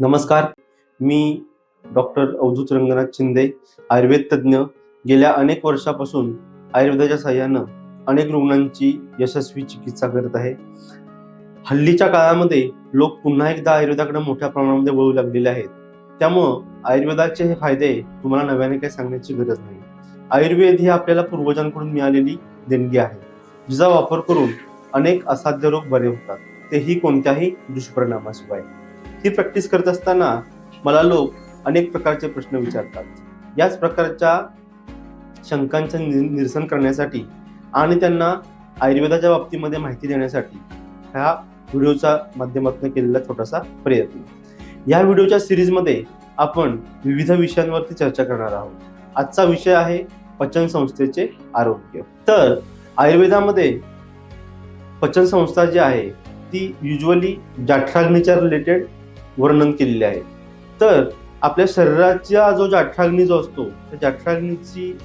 नमस्कार. मी डॉक्टर अवधूत रंगनाथ शिंदे आयुर्वेद तज्ज्ञ. गेल्या अनेक वर्षापासून आयुर्वेदाच्या सहाय्यानं अनेक रुग्णांची यशस्वी चिकित्सा करत आहे. हल्लीच्या काळामध्ये लोक पुन्हा एकदा आयुर्वेदाकडे मोठ्या प्रमाणामध्ये वळू लागलेले आहेत. त्यामुळं आयुर्वेदाचे हे फायदे तुम्हाला नव्याने काही सांगण्याची गरज नाही. आयुर्वेद ही आपल्याला पूर्वजांकडून मिळालेली देणगी आहे. जिचा वापर करून अनेक असाध्य रोग बरे होतात. तेही कोणत्याही दुष्परिणामाशिवाय. ही प्रॅक्टिस करत असताना मला लोक अनेक प्रकारचे प्रश्न विचारतात. याच प्रकारच्या शंकांचं निरसन करण्यासाठी आणि त्यांना आयुर्वेदाच्या बाबतीमध्ये माहिती देण्यासाठी ह्या व्हिडिओच्या माध्यमातून केलेला छोटासा प्रयत्न. या व्हिडिओच्या सिरीजमध्ये आपण विविध विषयांवरती चर्चा करणार आहोत. आजचा विषय आहे पचन संस्थेचे आरोग्य. तर आयुर्वेदामध्ये पचन संस्था जी आहे ती युजली जाठराग्नीच्या रिलेटेड वर्णन केलेले आहे. तर आपल्या शरीराचा जो जाठराग्नी जो असतो त्या जाठराग्नीची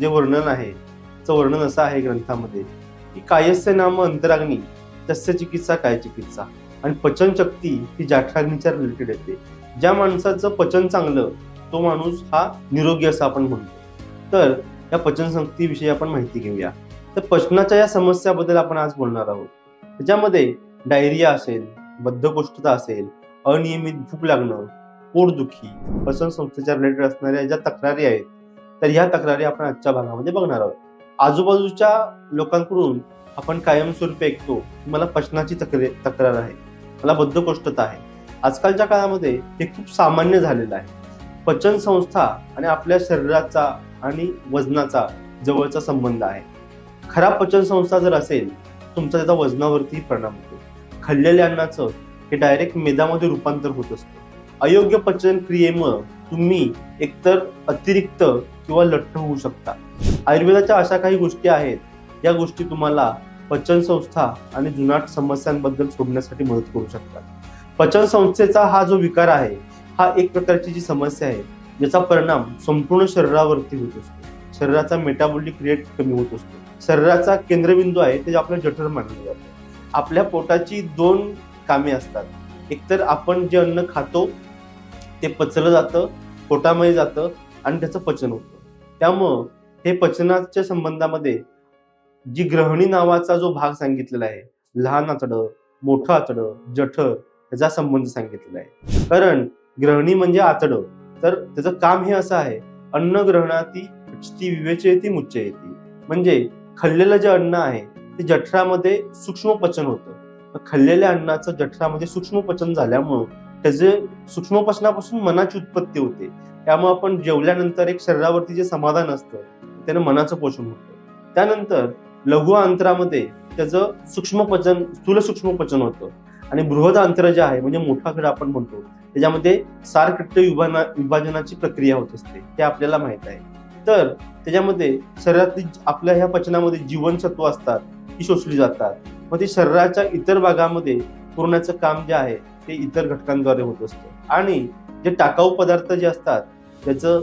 जे वर्णन आहे त्याचं वर्णन असं आहे ग्रंथामध्ये की कायस्य नाम अंतराग्नी तस्य चिकित्सा काय चिकित्सा? आणि पचनशक्ती ही जाठराग्नीच्या रिलेटेड येते. ज्या माणसाचं पचन चांगलं तो माणूस हा निरोगी असं आपण म्हणतो. तर या पचनशक्तीविषयी आपण माहिती घेऊया. तर पचनाच्या या समस्याबद्दल आपण आज बोलणार आहोत. त्याच्यामध्ये डायरिया असेल बद्धकोष्ठता असेल अनियमित भूक लागणं पोटदुखी पचन संस्थेच्या रिलेटेड असणाऱ्या ज्या तक्रारी आहेत तर ह्या तक्रारी आपण आजच्या भागामध्ये बघणार आहोत. आजूबाजूच्या लोकांकडून आपण कायमस्वरूपी ऐकतो की मला पचनाची तक्रे तक्रार आहे मला बद्धकोष्ठता आहे. आजकालच्या काळामध्ये हे खूप सामान्य झालेलं आहे. पचन संस्था आणि आपल्या शरीराचा आणि वजनाचा जवळचा संबंध आहे. खराब पचन संस्था जर असेल तुमचा त्याचा वजनावरती परिणाम होतो. खाल्लेल्या अन्नाचं हे डायरेक्ट मेदामध्ये रूपांतर होत असतं. अयोग्य पचन क्रियेमुळं तुम्ही एकतर अतिरिक्त किंवा लठ्ठ होऊ शकता. आयुर्वेदाच्या अशा काही गोष्टी आहेत या गोष्टी तुम्हाला पचन संस्था आणि जुनाट समस्यांबद्दल सोडण्यासाठी मदत करू शकतात. पचन संस्थेचा हा जो विकार आहे हा एक प्रकारची जी समस्या आहे ज्याचा परिणाम संपूर्ण शरीरावरती होत असतो. शरीराचा मेटाबॉलिक रेट कमी होत असतो. शरीराचा केंद्रबिंदू आहे ते आपलं जठर मानलं जातं. आपल्या पोटाची दोन कामे असतात. एकतर आपण जे अन्न खातो ते पचलं जातं पोटामध्ये जातं आणि त्याचं पचन होतं. त्यामुळं हे पचनाच्या संबंधामध्ये जी ग्रहणी नावाचा जो भाग सांगितलेला आहे लहान आतडं मोठं आतडं जठर याचा संबंध सांगितलेला आहे. कारण ग्रहणी म्हणजे आतडं. तर त्याचं काम हे असं आहे अन्न ग्रहणाती ती विवेचयती येते म्हणजे खाल्लेलं जे अन्न आहे ते जठरामध्ये सूक्ष्म पचन होतं. खाल्लेल्या अन्नाचं जठरामध्ये सूक्ष्म पचन झाल्यामुळं त्याचे सूक्ष्म पचनापासून मनाची उत्पत्ती होते. त्यामुळे आपण जेवल्यानंतर एक शरीरावरती जे समाधान असतं त्यानं मनाचं पोषण होतं. त्यानंतर लघु अंतरामध्ये त्याचं सूक्ष्म पचन स्थूल सूक्ष्म पचन होतं. आणि बृहद अंतर जे आहे म्हणजे मोठा खडा आपण म्हणतो त्याच्यामध्ये सारकट्ट विभाना विभाजनाची प्रक्रिया होत असते ते आपल्याला माहीत आहे. तर त्याच्यामध्ये शरीरातली आपल्या ह्या पचनामध्ये जीवनसत्व असतात ती शोषली जातात. मग ते शरीराच्या इतर भागामध्ये पुरवण्याचं काम जे आहे ते इतर घटकांद्वारे होत असतं. आणि जे टाकाऊ पदार्थ जे असतात त्याचं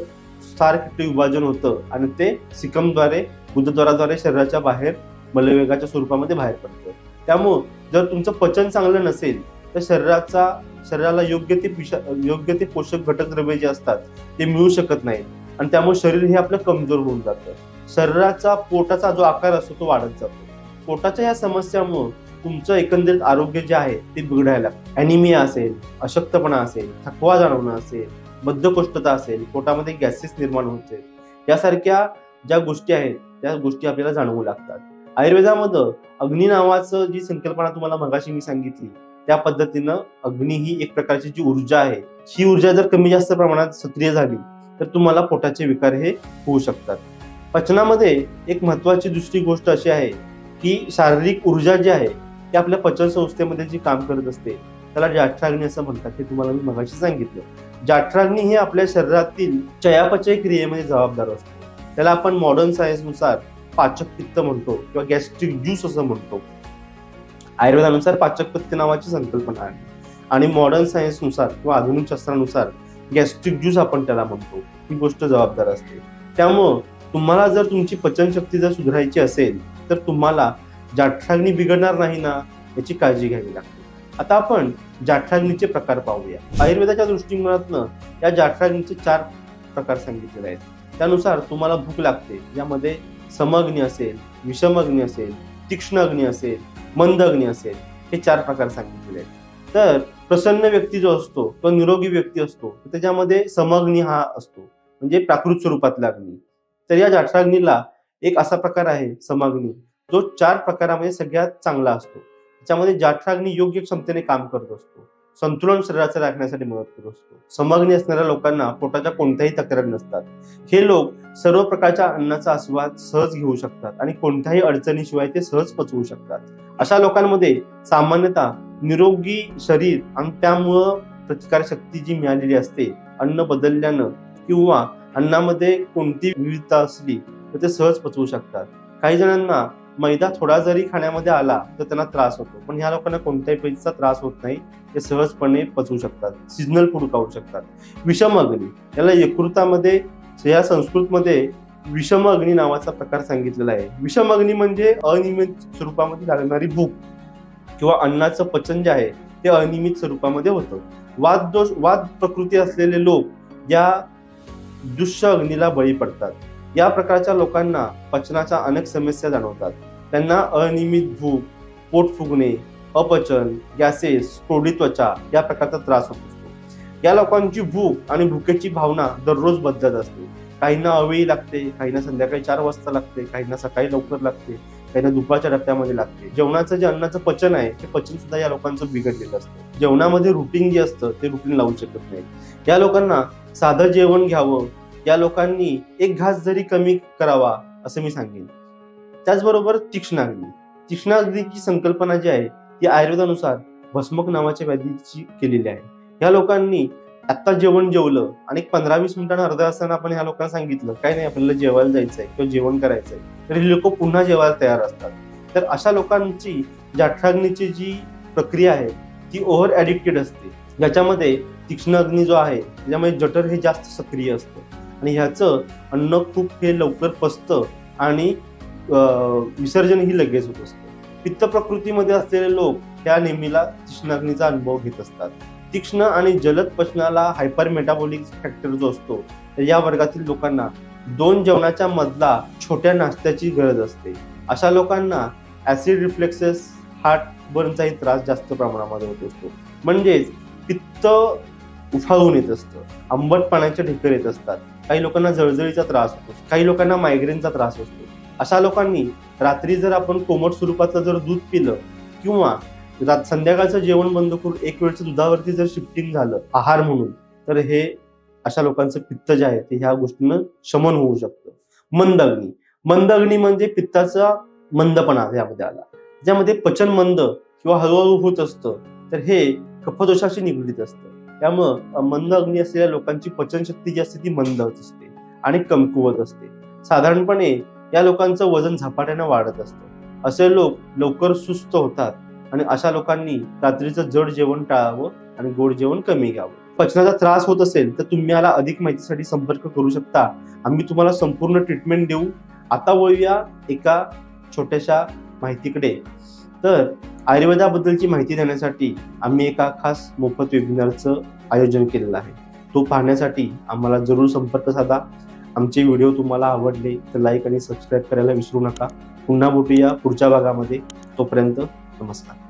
सारखे विभाजन होतं आणि ते सिकमद्वारे गुदद्वाराद्वारे शरीराच्या बाहेर मलवेगाच्या स्वरूपामध्ये बाहेर पडतं. त्यामुळं जर तुमचं पचन चांगलं नसेल तर शरीराचा शरीराला योग्य ते पिशा योग्य ते पोषक घटक द्रव्य जे असतात ते मिळू शकत नाहीत. आणि त्यामुळे शरीर हे आपलं कमजोर होऊन जातं. शरीराचा पोटाचा जो आकार असतो तो वाढत जातो. पोटाच्या या समस्यामुळं तुमचं एकंदरीत आरोग्य जे आहे ते बिघडायला लागतं. अॅनिमिया असेल अशक्तपणा असेल थकवा जाणवणं असेल बद्धकोष्ठता असेल पोटामध्ये गॅसेस निर्माण होते यासारख्या ज्या गोष्टी आहेत त्या गोष्टी आपल्याला जाणवू लागतात. आयुर्वेदामध्ये अग्नी नावाचं जी संकल्पना तुम्हाला मगाशी मी सांगितली त्या पद्धतीनं अग्नी ही एक प्रकारची जी ऊर्जा आहे ही ऊर्जा जर कमी जास्त प्रमाणात सक्रिय झाली तर तुम्हाला पोटाचे विकार हे होऊ शकतात. पचनामध्ये एक महत्वाची दुसरी गोष्ट अशी आहे की शारीरिक ऊर्जा जी आहे ती आपल्या पचन संस्थेमध्ये जी काम करत असते त्याला जाठराग्नी असं म्हणतात हे तुम्हाला मी मगाशी सांगितलं. जाठराग्नी हे आपल्या शरीरातील चयापचय क्रियेमध्ये जबाबदार असतो. त्याला आपण मॉडर्न सायन्सनुसार पाचक पित्त म्हणतो किंवा गॅस्ट्रिक ज्यूस असं म्हणतो. आयुर्वेदानुसार पाचक पित्त नावाची संकल्पना आहे. आणि मॉडर्न सायन्सनुसार किंवा आधुनिक शास्त्रानुसार गॅस्ट्रिक ज्यूस आपण त्याला म्हणतो. ही गोष्ट जबाबदार असते. त्यामुळं तुम्हाला जर तुमची पचनशक्ती जर सुधारायची असेल तर तुम्हाला जाठराग्नी बिघडणार नाही ना याची काळजी घ्यावी लागते. आता आपण जाठराग्नीचे प्रकार पाहूया. आयुर्वेदाच्या दृष्टिकोनातनं या जाठराग्नीचे चार प्रकार सांगितलेले आहेत. त्यानुसार तुम्हाला भूक लागते ज्यामध्ये समग्नी असेल विषमग्नी असेल तीक्ष्ण अग्नी असेल मंद अग्नी असेल हे चार प्रकार सांगितलेले आहेत. तर प्रसन्न व्यक्ती जो असतो तो निरोगी व्यक्ती असतो त्याच्यामध्ये समग्नी हा असतो. म्हणजे प्राकृत स्वरूपातला अग्नी. तर या जठराग्नीला एक असा प्रकार आहे समाग्नी. जो चार प्रकारामध्ये सगळ्यात चांगला असतो. त्याच्यामध्ये जाठराग्नी योग्य क्षमतेने काम करत असतो. संतुलन शरीराचं राखण्यासाठी मदत करत असतो. समग्नी असणाऱ्या लोकांना पोटाच्या कोणत्याही तक्रार नसतात. हे लोक सर्व प्रकारच्या अन्नाचा आस्वाद सहज घेऊ शकतात आणि कोणत्याही अडचणीशिवाय ते सहज पचवू शकतात. अशा लोकांमध्ये सामान्यतः निरोगी शरीर आणि त्यामुळं प्रतिकार शक्ती जी मिळालेली असते अन्न बदलल्यानं किंवा अन्नामध्ये कोणती विविधता असली तर ते सहज पचवू शकतात. काही जणांना मैदा थोडा जरी खाण्यामध्ये आला तर त्यांना त्रास होतो. पण ह्या लोकांना कोणत्याही पेजचा त्रास होत नाही. ते सहजपणे पचवू शकतात. सिजनल फूड खाऊ शकतात. विषम अग्नी. याला यकृतामध्ये या संस्कृतमध्ये विषम अग्नी नावाचा प्रकार सांगितलेला आहे. विषम अग्नी म्हणजे अनियमित स्वरूपामध्ये लागणारी भूक किंवा अन्नाचं पचन जे आहे ते अनियमित स्वरूपामध्ये होतं. वाद दोष वाद प्रकृती असलेले लोक या दुष्य अग्नीला बळी पडतात. या प्रकारच्या लोकांना पचनाच्या अनेक समस्या जाणवतात. त्यांना अनियमित भूक पोट फुगणे अपचन गॅसेस कोरडी त्वचा या प्रकारचा त्रास होत असतो. या लोकांची भूक आणि भुकेची भावना दररोज बदलत असते. काहींना अवेळी लागते काहींना संध्याकाळी चार वाजता लागते काहींना सकाळी लवकर लागते काहींना दुपारच्या टप्प्यामध्ये लागते. जेवणाचं जे अन्नाचं पचन आहे ते पचन सुद्धा या लोकांचं बिघडलेलं असतं. जेवणामध्ये रुटीन जे असतं ते रुटीन लावू शकत नाही या लोकांना साधं जेवण घ्यावं या लोकांनी एक घास जरी कमी करावा असं मी सांगेन. त्याचबरोबर तीक्ष्णाग्नी तीक्ष्णाग्नीची संकल्पना जी आहे ती आयुर्वेदानुसार भस्मक नावाच्या व्याधीची केलेली आहे. या लोकांनी आत्ता जेवण जेवलं आणि पंधरा वीस मिनिटांना अर्धा असताना आपण ह्या लोकांना सांगितलं काय नाही आपल्याला जेवायला जायचं आहे किंवा जेवण करायचं आहे तर हे लोक पुन्हा जेवायला तयार असतात. तर अशा लोकांची जाठराग्नीची जी प्रक्रिया आहे ती ओव्हर ॲडिक्टेड असते. ज्याच्यामध्ये तीक्ष्ण अग्नी जो आहे त्याच्यामुळे जठर हे जास्त सक्रिय असतं. आणि ह्याचं अन्न खूप हे लवकर पचतं आणि विसर्जन ही लगेच होत असतं. पित्त प्रकृतीमध्ये असलेले लोक त्या नेहमीला तीक्ष्णाग्नीचा अनुभव घेत असतात. तीक्ष्ण आणि जलद पचनाला हायपर मेटाबॉलिक फॅक्टर जो असतो तर या वर्गातील लोकांना दोन जेवणाच्या मधला छोट्या नाश्त्याची गरज असते. अशा लोकांना ऍसिड रिफ्लेक्सेस हार्ट बर्नचाही त्रास जास्त प्रमाणामध्ये होत असतो. म्हणजेच पित्त उफाळून येत असतं. आंबट पाण्याचे ढेकर येत असतात. काही लोकांना जळजळीचा त्रास होतो. काही लोकांना मायग्रेनचा त्रास असतो अशा लोकांनी रात्री जर आपण कोमट स्वरूपातलं जर दूध पिलं किंवा रात- संध्याकाळचं जेवण बंद करून एक वेळचं दुधावरती जर शिफ्टिंग झालं आहार म्हणून तर हे अशा लोकांचं पित्त जे आहे ते ह्या गोष्टीनं शमन होऊ शकतं. मंद अग्नी मंद अग्नी म्हणजे पित्ताचा मंदपणा यामध्ये आला. ज्यामध्ये पचन मंद किंवा हळूहळू होत असतं तर हे कफदोषाशी निगडीत असतं. त्यामुळं मंद अग्नी असलेल्या लोकांची पचनशक्ती जी असते ती मंद होत असते आणि कमकुवत असते. साधारणपणे या लोकांचं वजन झपाट्यानं वाढत असतं. असे लोक लवकर सुस्त होतात आणि अशा लोकांनी रात्रीचं जड जेवण टाळावं आणि गोड जेवण कमी घ्यावं. पचनाचा त्रास होत असेल तर तुम्ही याला अधिक माहितीसाठी संपर्क करू शकता. आम्ही तुम्हाला संपूर्ण ट्रीटमेंट देऊ. आता वळूया एका छोट्याशा माहितीकडे. तर आयुर्वेदाबद्दलची माहिती देण्यासाठी आम्ही एका खास मोफत वेबिनारचं आयोजन केलेलं आहे. तो पाहण्यासाठी आम्हाला जरूर संपर्क साधा. आमचे व्हिडिओ तुम्हाला आवडले तर लाईक आणि सबस्क्राईब करायला विसरू नका. पुन्हा भेटूया पुढच्या भागामध्ये. तोपर्यंत नमस्कार.